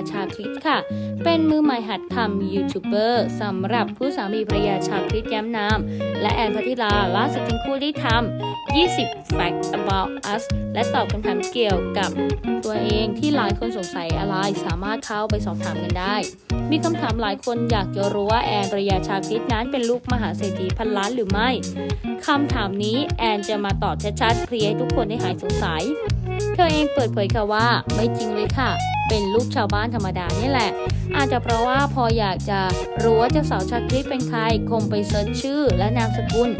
าชาคริตค่ะ เป็นมือใหม่หัดทำยูทูบเบอร์สำหรับผู้สามีภรรยาชาคริตย้ำนามและแอนพัทธิราล่าสุดทั้งคู่ได้ทำ 20 Facts about us และตอบคำถามเกี่ยวกับตัวเองที่หลายคนสงสัยอะไรสามารถเข้าไปสอบถามกันได้ มีคำถามหลายคนอยากจะรู้ว่าแอนภรรยาชาคริตนั้นเป็นลูกมหาเศรษฐีพันล้านหรือไม่คำถามนี้แอนจะมาตอบชัดๆเคลียร์ให้ทุกคนได้หายสงสัย ธอเองเปิดเผยค่ะว่าไม่จริงเลยค่ะ เป็นลูกชาวบ้านธรรมดานี่แหละ อาจจะเพราะว่าพออยากจะรู้ว่าเจ้าสาวชาคริตเป็นใครคงไปเซิร์ชชื่อและนามสกุล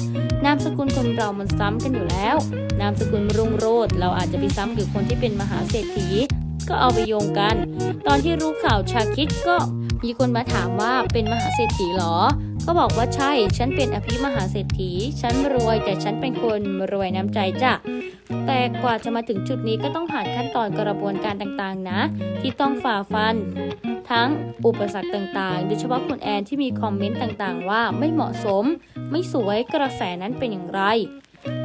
นามสกุลคนเรามันซ้ำกันอยู่แล้ว นามสกุลรุ่งโรจน์เราอาจจะไปซ้ำกับคนที่เป็นมหาเศรษฐี ก็เอาไปโยงกัน ตอนที่รู้ข่าวชาคิดก็มีคนมาถามว่าเป็นมหาเศรษฐีเหรอ ก็บอกว่าใช่ ฉันเป็นอภิมหาเศรษฐี ฉันรวยแต่ฉันเป็นคนรวยน้ำใจจ้ะ แต่กว่าจะมาถึงจุดนี้ก็ต้องผ่านขั้นตอนกระบวนการต่างๆนะ ที่ต้องฝ่าฟัน ทั้งอุปสรรคต่างๆ โดยเฉพาะคุณแอนที่มีคอมเมนต์ต่างๆ ว่าไม่เหมาะสม ไม่สวยกระแสนั้นเป็นอย่างไร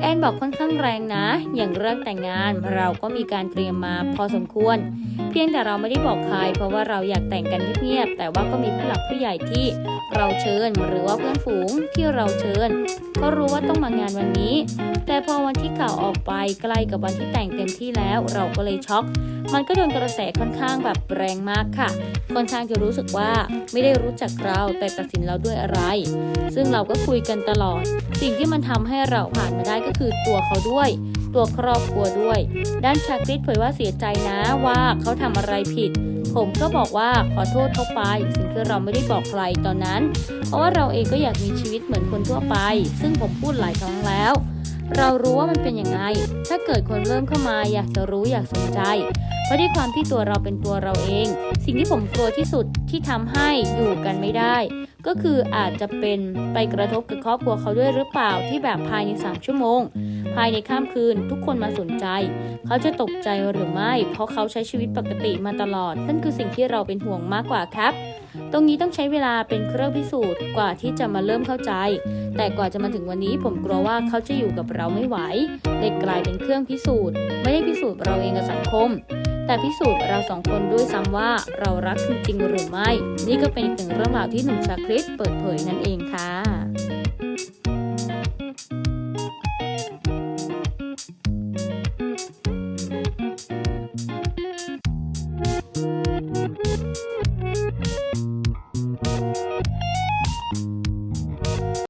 แอนบอกค่อนข้างแรงนะ อย่างเรื่องแต่งงานเราก็มีการเตรียมมาพอสมควร เพียงแต่เราไม่ได้บอกใคร เพราะว่าเราอยากแต่งกันเงียบๆแต่ว่าก็มีผู้หลักผู้ใหญ่ที่เราเชิญหรือว่าเพื่อนฝูงที่เราเชิญ ก็รู้ว่าต้องมางานวันนี้ แต่พอวันที่ข่าวออกไปใกล้กับวันที่แต่งเต็มที่แล้ว เราก็เลยช็อก มันก็โดนกระแสค่อนข้างแบบแรงมากค่ะค่อนข้างจะรู้สึกว่าไม่ได้รู้จักเราแต่ตัดสินเราด้วยอะไร ซึ่งเราก็คุยกันตลอด สิ่งที่มันทำให้เราผ่านมาได้ก็คือตัวเขาด้วย ตัวครอบครัวด้วย ด้านชาคริตเผยว่าเสียใจนะว่าเขาทำอะไรผิด ผมก็บอกว่าขอโทษเขาไป สิ่งที่เราไม่ได้บอกใครตอนนั้น เพราะว่าเราเองก็อยากมีชีวิตเหมือนคนทั่วไป ซึ่งผมพูดหลายครั้งแล้ว เรารู้ว่ามันเป็นยังไง ถ้าเกิดคนเริ่มเข้ามาอยากจะรู้อยากสนใจเพราะด้วยความที่ตัวเราเป็นตัวเราเอง สิ่งที่ผมกลัวที่สุดที่ทำให้อยู่กันไม่ได้ ก็คืออาจจะเป็นไปกระทบกับครอบครัวเขาด้วยหรือเปล่าที่แบบภายใน 3 ชั่วโมง ภายในข้ามคืน ทุกคนมาสนใจ เขาจะตกใจหรือไม่ เพราะเขาใช้ชีวิตปกติมาตลอด นั่นคือสิ่งที่เราเป็นห่วงมากกว่าครับ ตรงนี้ต้องใช้เวลาเป็นเครื่องพิสูจน์กว่าที่จะมาเริ่มเข้าใจ แต่กว่าจะมาถึงวันนี้ผมกลัวว่าเขาจะอยู่กับเราไม่ไหวเลยกลายเป็นเครื่องพิสูจน์ ไม่ได้พิสูจน์เราเองกับสังคม แต่พิสูจน์เราสองคนด้วยซ้ำว่าเรารักจริงหรือไม่ นี่ก็เป็นอีกหนึ่งเรื่องราวที่หนุ่มชาคริตเปิดเผยนั่นเองค่ะ